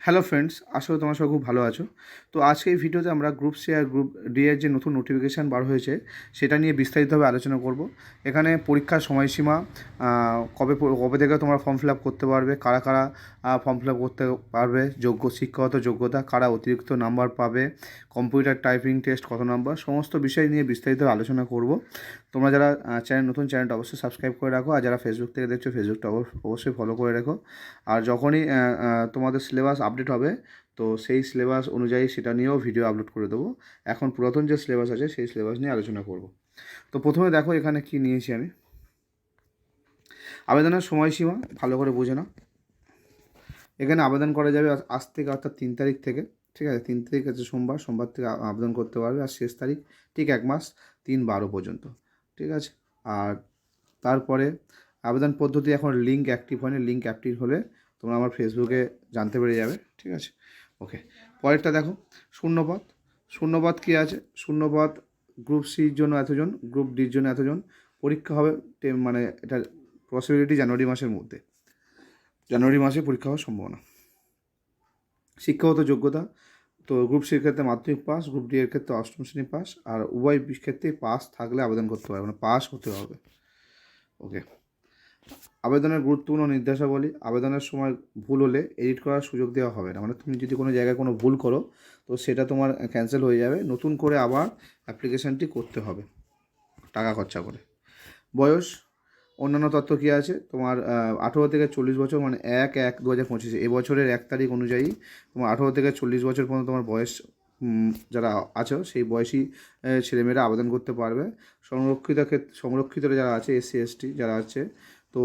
Hello friends করি তোমার সবাই খুব ভালো আছো। তো আজকে এই ভিডিওতে আমরা গ্রুপ আর গ্রুপ ডি এর যে নতুন নোটিফিকেশান বার হয়েছে, সেটা নিয়ে বিস্তারিতভাবে আলোচনা করব। এখানে পরীক্ষার সময়সীমা কবে কবে থেকে তোমরা ফর্ম ফিল আপ করতে পারবে, কারা কারা ফর্ম ফিল আপ করতে পারবে, যোগ্য শিক্ষাগত যোগ্যতা, কারা অতিরিক্ত নাম্বার পাবে কম্পিউটার টাইপিং টেস্ট কত নাম্বার সমস্ত বিষয় নিয়ে বিস্তারিত আলোচনা করব। তোমরা যারা চ্যানেল নতুন চ্যানেলটা অবশ্যই সাবস্ক্রাইব করে রাখো, আর যারা ফেসবুক থেকে দেখছ ফেসবুকটা অব- অবশ্যই ফলো করে রাখো। আর যখনই তোমাদের সিলেবাস আপডেট হবে। তো সেই সিলেবাস অনুযায়ী সেটা নিয়েও ভিডিও আপলোড করে দেবো। এখন পুরাতন যে সিলেবাস আছে, সেই সিলেবাস নিয়ে আলোচনা করব। তো প্রথমে দেখো এখানে কি নিয়েছি আমি। আবেদনের সময়সীমা, ভালো করে বুঝে না এখানে আবেদন করা যাবে আজ- থেকে অর্থাৎ তিন তারিখ থেকে, ঠিক আছে? তিন তারিখ আছে সোমবার সোমবার থেকে আবেদন করতে পারবে। আর শেষ তারিখ, ঠিক এক মাস, তিন বারো পর্যন্ত, ঠিক আছে? আর তারপরে আবেদন পদ্ধতি এখন লিঙ্ক অ্যাক্টিভ হয়নি। লিঙ্ক অ্যাক্টিভ হলে তোমরা আমার ফেসবুকে জানতে পেরে যাবে, ঠিক আছে? ওকে পরেরটা দেখো শূন্যপদ শূন্যপদ কী আছে? শূন্যপদ গ্রুপ সির জন্য এতজন গ্রুপ ডির জন্য এতজন। পরীক্ষা হবে মানে এটা পসিবিলিটি জানুয়ারি মাসের মধ্যে। জানুয়ারি মাসে পরীক্ষা হওয়ার সম্ভাবনা। শিক্ষাগত যোগ্যতা, তো গ্রুপ সির ক্ষেত্রে মাধ্যমিক পাস গ্রুপ ডি এর ক্ষেত্রে অষ্টম শ্রেণি পাস আর উভয় ক্ষেত্রে পাস থাকলে আবেদন করতে পারবে মানে পাস হতে হবে। ওকে আবেদনের গুরুত্বপূর্ণ নির্দেশাবলী, আবেদনের সময় ভুল হলে এডিট করার সুযোগ দেওয়া হবে না। মানে তুমি যদি কোনো জায়গায় কোনো ভুল করো, তো সেটা তোমার ক্যান্সেল হয়ে যাবে। নতুন করে আবার অ্যাপ্লিকেশানটি করতে হবে, টাকা খরচা করে। বয়স, অন্যান্য তথ্য কী আছে? তোমার আঠেরো থেকে চল্লিশ বছর মানে এক এক দু হাজার পঁচিশে এবছরের এক তারিখ অনুযায়ী তোমার আঠেরো থেকে চল্লিশ বছর পর্যন্ত তোমার বয়স যারা আছো, সেই বয়সী ছেলেমেয়েরা আবেদন করতে পারবে। সংরক্ষিত ক্ষেত্রে সংরক্ষিত যারা আছে এসসি এসটি যারা আছে তো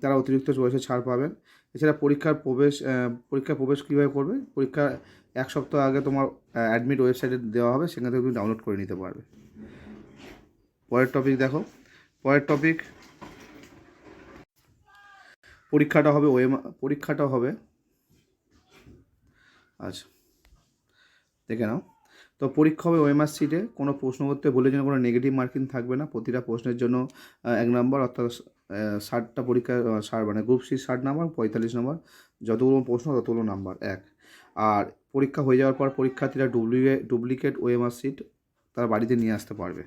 তারা অতিরিক্ত বয়সে ছাড় পাবেন। এছাড়া পরীক্ষার প্রবেশ পরীক্ষার প্রবেশ কীভাবে করবে? পরীক্ষা এক সপ্তাহ আগে তোমার অ্যাডমিট ওয়েবসাইটে দেওয়া হবে, সেখান থেকে তুমি ডাউনলোড করে নিতে পারবে। পরের টপিক দেখো। পরের টপিক পরীক্ষাটা হবে ওএম পরীক্ষাটা হবে আচ্ছা দেখে নাও। তো পরীক্ষা হবে ওএমআর সিটে কোনো প্রশ্ন করতে বলে যেন কোনো নেগেটিভ মার্কিং থাকবে না। প্রতিটা প্রশ্নের জন্য এক নম্বর অর্থাৎ ষাটটা পরীক্ষা ষাট মানে গ্রুপ সি ষাট নাম্বার পঁয়তাল্লিশ নম্বর যতগুলো প্রশ্ন, ততগুলো নাম্বার এক। আর পরীক্ষা হয়ে যাওয়ার পর পরীক্ষার্থীরা ডুপ্লিকেট ডুপ্লিকেট ওএমআর সিট তারা বাড়িতে নিয়ে আসতে পারবে।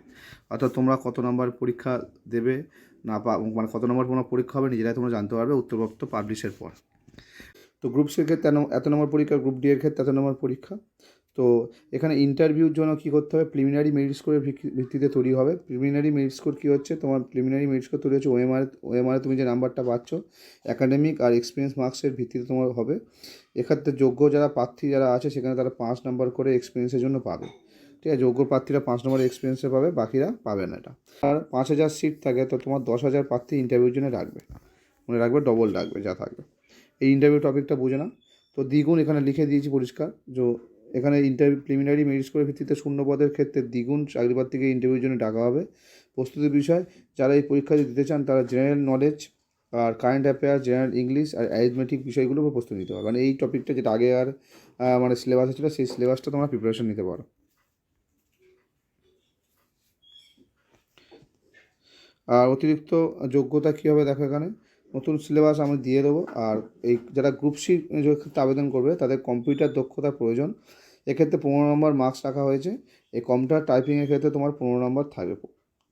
অর্থাৎ তোমরা কত নম্বর পরীক্ষা দেবে না পা মানে কত নম্বর কোনো পরীক্ষা হবে নিজেরাই তোমরা জানতে পারবে উত্তরপ্রাপ্ত পাবলিশের পর। তো গ্রুপ সির ক্ষেত্রে এত নম্বর পরীক্ষা গ্রুপ ডি এর ক্ষেত্রে এত নম্বর পরীক্ষা। তো এখানে ইন্টারভিউর জন্য কী করতে হবে? প্রিলিমিনারি মেরিট স্কোরের ভিত্তিতে তৈরি হবে। প্রিলিমিনারি মেরিট স্কোর কী হচ্ছে? তোমার প্রিলিমিনারি মেরিট স্কোর তৈরি হচ্ছে ওএমআর ওএমআরে তুমি যে নাম্বারটা পাচ্ছ অ্যাকাডেমিক আর এক্সপিরিয়েন্স মার্কসের ভিত্তিতে তোমার হবে। এক্ষেত্রে যোগ্য যারা প্রার্থী যারা আছে, সেখানে তারা পাঁচ নাম্বার করে এক্সপিরিয়েন্সের জন্য পাবে। ঠিক আছে? যোগ্য প্রার্থীরা পাঁচ নম্বর এক্সপিরিয়েন্সে পাবে, বাকিরা পাবে না এটা। আর পাঁচ হাজার সিট থাকে, তো তোমার দশ হাজার প্রার্থী ইন্টারভিউর জন্য রাখবে। মনে রাখবে ডবল রাখবে, যা থাকবে। এই ইন্টারভিউ টপিকটা বুঝে না তো দ্বিগুণ এখানে লিখে দিয়েছি পরিষ্কার, যে এখানে ইন্টারভিউ প্রিলিমিনারি মেরিট স্কোরের ভিত্তিতে শূন্য পদের ক্ষেত্রে দ্বিগুণ চাকরি প্রার্থীকে ইন্টারভিউর জন্য ডাকা হবে। প্রস্তুতির বিষয়, যারা এই পরীক্ষা দিতে চান, তারা জেনারেল নলেজ আর কারেন্ট অ্যাফেয়ার জেনারেল ইংলিশ আর অ্যারিথমেটিক বিষয়গুলো প্রস্তুতি নিতে পারবে মানে এই টপিকটা যেটা আগে আর মানে সিলেবাস ছিল, সেই সিলেবাসটা তোমরা প্রিপারেশন নিতে পারো। আর অতিরিক্ত যোগ্যতা কী হবে দেখো এখানে? নতুন সিলেবাস আমি দিয়ে দেবো। আর এই যারা গ্রুপ সি ক্ষেত্রে আবেদন করবে, তাদের কম্পিউটার দক্ষতার প্রয়োজন। এক্ষেত্রে পনেরো নম্বর মার্কস রাখা হয়েছে। এই কম্পিউটার টাইপিংয়ের ক্ষেত্রে তোমার পনেরো নম্বর থাকবে।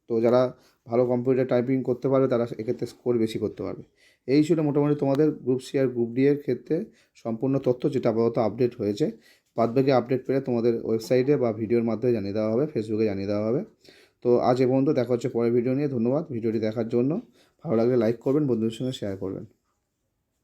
তো যারা ভালো কম্পিউটার টাইপিং করতে পারবে, তারা এক্ষেত্রে স্কোর বেশি করতে পারবে। এই ছিল মোটামুটি তোমাদের গ্রুপ সি আর গ্রুপ ডি এর ক্ষেত্রে সম্পূর্ণ তথ্য, যেটা আপাতত আপডেট হয়েছে। বাদবাকি আপডেট পেলে তোমাদের ওয়েবসাইটে বা ভিডিওর মাধ্যমে জানিয়ে দেওয়া হবে ফেসবুকে জানিয়ে দেওয়া হবে। তো আজ এ পর্যন্ত দেখা হচ্ছে পরের ভিডিও নিয়ে। ধন্যবাদ ভিডিওটি দেখার জন্য। ভালো লাগলে লাইক করবেন বন্ধুদের সঙ্গে শেয়ার করবেন।